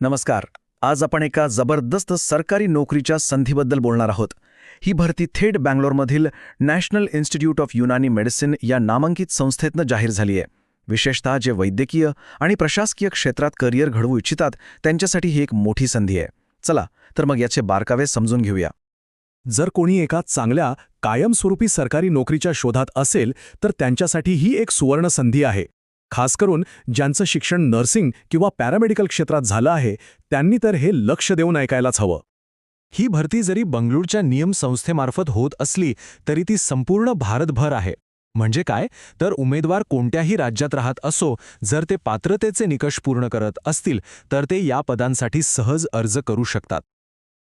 नमस्कार. आज आपण एका जबरदस्त सरकारी नोकरीच्या संधीबद्दल बोलणार आहोत. ही भरती थेट बँगलोरमधील national institute of Unani medicine या नामांकित संस्थेतनं जाहीर झाली आहे विशेषतः जे वैद्यकीय आणि प्रशासकीय क्षेत्रात करिअर घडवू इच्छितात त्यांच्यासाठी ही एक मोठी संधी आहे चला तर मग याचे बारकावे समजून घेऊया. जर कोणी एका चांगल्या कायमस्वरूपी सरकारी नोकरीच्या शोधात असेल तर त्यांच्यासाठी ही एक सुवर्ण संधी आहे. खास करून ज्यांचं शिक्षण नर्सिंग किंवा पॅरामेडिकल क्षेत्रात झालं आहे त्यांनी तर हे लक्ष देऊन ऐकायलाच हवं. ही भरती जरी बंगळूरच्या नियम संस्थेमार्फत होत असली तरी ती संपूर्ण भारतभर आहे. म्हणजे काय? तर उमेदवार कोणत्याही राज्यात राहत असो जर ते पात्रतेचे निकष पूर्ण करत असतील तर ते या पदांसाठी सहज अर्ज करू शकतात.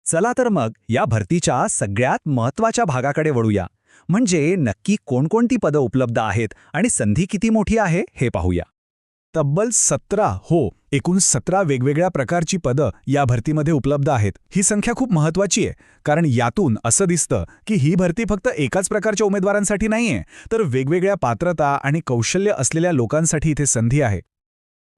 चला तर मग या भरतीच्या सगळ्यात महत्त्वाच्या भागाकडे वळूया. म्हणजे नक्की कोणकोणती पदं उपलब्ध आहेत आणि संधी किती मोठी आहे हे पाहूया. तब्बल सतरा हो एकूण सतरा वेगवेगळ्या प्रकारची पदं या भरतीमध्ये उपलब्ध आहेत. ही संख्या खूप महत्त्वाची आहे कारण यातून असं दिसतं की ही भरती फक्त एकाच प्रकारच्या उमेदवारांसाठी नाहीये तर वेगवेगळ्या पात्रता आणि कौशल्य असलेल्या लोकांसाठी इथे संधी आहे.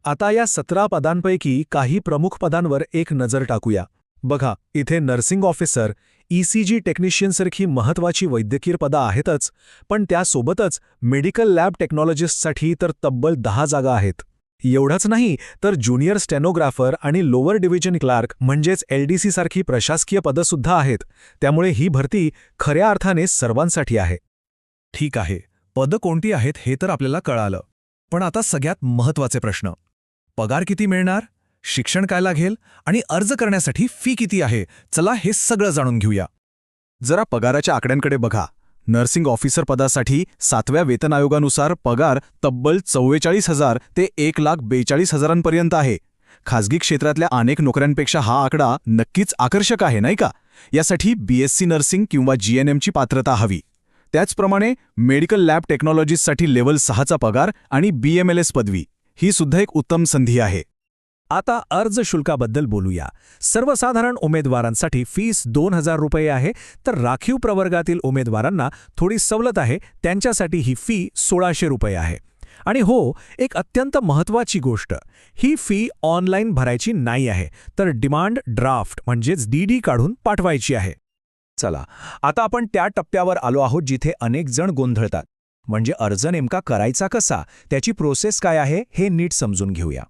आता या सतरा पदांपैकी काही प्रमुख पदांवर एक नजर टाकूया. बघा इथे नर्सिंग ऑफिसर ईसीजी टेक्निशियनसारखी महत्त्वाची वैद्यकीय पदं आहेतच पण त्यासोबतच मेडिकल लॅब टेक्नॉलॉजिस्टसाठी तर तब्बल दहा जागा आहेत. एवढंच नाही तर ज्युनियर स्टेनोग्राफर आणि लोअर डिव्हिजन क्लार्क म्हणजेच एलडीसी सारखी प्रशासकीय पदंसुद्धा आहेत. त्यामुळे ही भरती खऱ्या अर्थाने सर्वांसाठी आहे. ठीक आहे पदं कोणती आहेत हे तर आपल्याला कळालं. पण आता सगळ्यात महत्त्वाचे प्रश्न. पगार किती मिळणार? शिक्षण काय लागेल आणि अर्ज करण्यासाठी फी किती आहे? चला हे सगळं जाणून घेऊया. जरा पगाराच्या आकड्यांकडे बघा. नर्सिंग ऑफिसर पदासाठी सातव्या वेतन आयोगानुसार पगार तब्बल चव्वेचाळीस हजार ते एक लाख बेचाळीस हजारांपर्यंत आहे. खाजगी क्षेत्रातल्या अनेक नोकऱ्यांपेक्षा हा आकडा नक्कीच आकर्षक आहे नाही का? यासाठी बीएससी नर्सिंग किंवा जीएनएमची पात्रता हवी. त्याचप्रमाणे मेडिकल लॅब टेक्नॉलॉजीजसाठी लेव्हल सहाचा पगार आणि बीएमएलएस पदवी. ही सुद्धा एक उत्तम संधी आहे. आता अर्ज शुल्काबद्दल बोलूया. सर्वसाधारण उमेदवारांसाठी फीस दोन हजार रुपये आहे तर राखीव प्रवर्गातील उमेदवारांना थोडी सवलत आहे त्यांच्यासाठी ही फी सोळाशे रुपये आहे. आणि हो एक अत्यंत महत्त्वाची गोष्ट ही फी ऑनलाईन भरायची नाही आहे तर डिमांड ड्राफ्ट म्हणजेच डीडी काढून पाठवायची आहे. चला आता आपण त्या टप्प्यावर आलो आहोत जिथे अनेक जण गोंधळतात. म्हणजे अर्ज नेमका करायचा कसा त्याची प्रोसेस काय आहे हे नीट समजून घेऊया.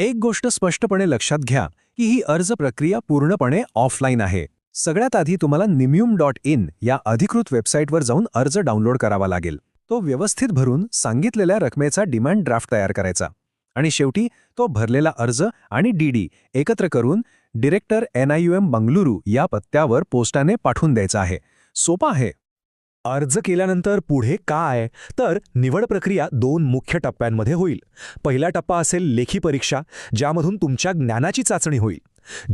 एक गोष्ट स्पष्टपणे लक्षात घ्या की ही अर्ज प्रक्रिया पूर्णपणे ऑफलाईन आहे. सगळ्यात आधी तुम्हाला निम्युम डॉट इन या अधिकृत वेबसाईटवर जाऊन अर्ज डाउनलोड करावा लागेल. तो व्यवस्थित भरून सांगितलेल्या रकमेचा डिमांड ड्राफ्ट तयार करायचा. आणि शेवटी तो भरलेला अर्ज आणि डीडी एकत्र करून डिरेक्टर एनआययुएम बंगळुरू या पत्त्यावर पोस्टाने पाठवून द्यायचा आहे. सोपा आहे. अर्ज केल्यानंतर पुढे काय? तर निवड प्रक्रिया दोन मुख्य टप्प्यांमध्ये होईल. पहिला टप्पा असेल लेखी परीक्षा ज्यामधून तुमच्या ज्ञानाची चाचणी होईल.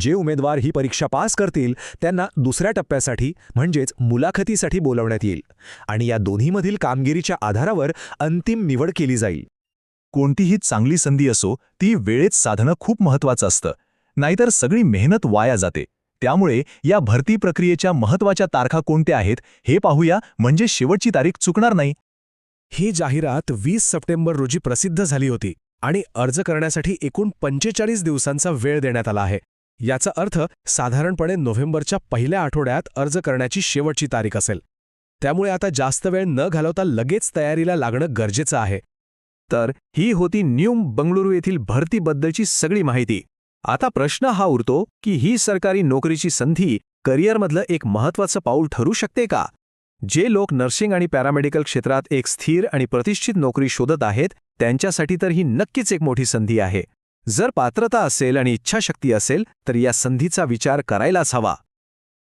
जे उमेदवार ही परीक्षा पास करतील त्यांना दुसऱ्या टप्प्यासाठी म्हणजेच मुलाखतीसाठी बोलवण्यात येईल. आणि या दोन्हीमधील कामगिरीच्या आधारावर अंतिम निवड केली जाईल. कोणतीही चांगली संधी असो ती वेळेत साधणं खूप महत्वाचं असतं. नाहीतर सगळी मेहनत वाया जाते. त्यामुळे या भरती प्रक्रियेच्या महत्त्वाच्या तारखा कोणत्या आहेत हे पाहूया म्हणजे शेवटची तारीख चुकणार नाही. ही जाहिरात वीस सप्टेंबर रोजी प्रसिद्ध झाली होती आणि अर्ज करण्यासाठी एकूण पंचेचाळीस दिवसांचा वेळ देण्यात आला आहे. याचा अर्थ साधारणपणे नोव्हेंबरच्या पहिल्या आठवड्यात अर्ज करण्याची शेवटची तारीख असेल. त्यामुळे आता जास्त वेळ न घालवता लगेच तयारीला लागणं गरजेचं आहे. तर ही होती न्यूम बंगळुरू येथील भरतीबद्दलची सगळी माहिती. आता प्रश्न हा उरतो की ही सरकारी नोकरीची संधी करिअरमधलं एक महत्त्वाचं पाऊल ठरू शकते का? जे लोक नर्सिंग आणि पॅरामेडिकल क्षेत्रात एक स्थिर आणि प्रतिष्ठित नोकरी शोधत आहेत त्यांच्यासाठी तर ही नक्कीच एक मोठी संधी आहे. जर पात्रता असेल आणि इच्छाशक्ती असेल तर या संधीचा विचार करायलाच हवा.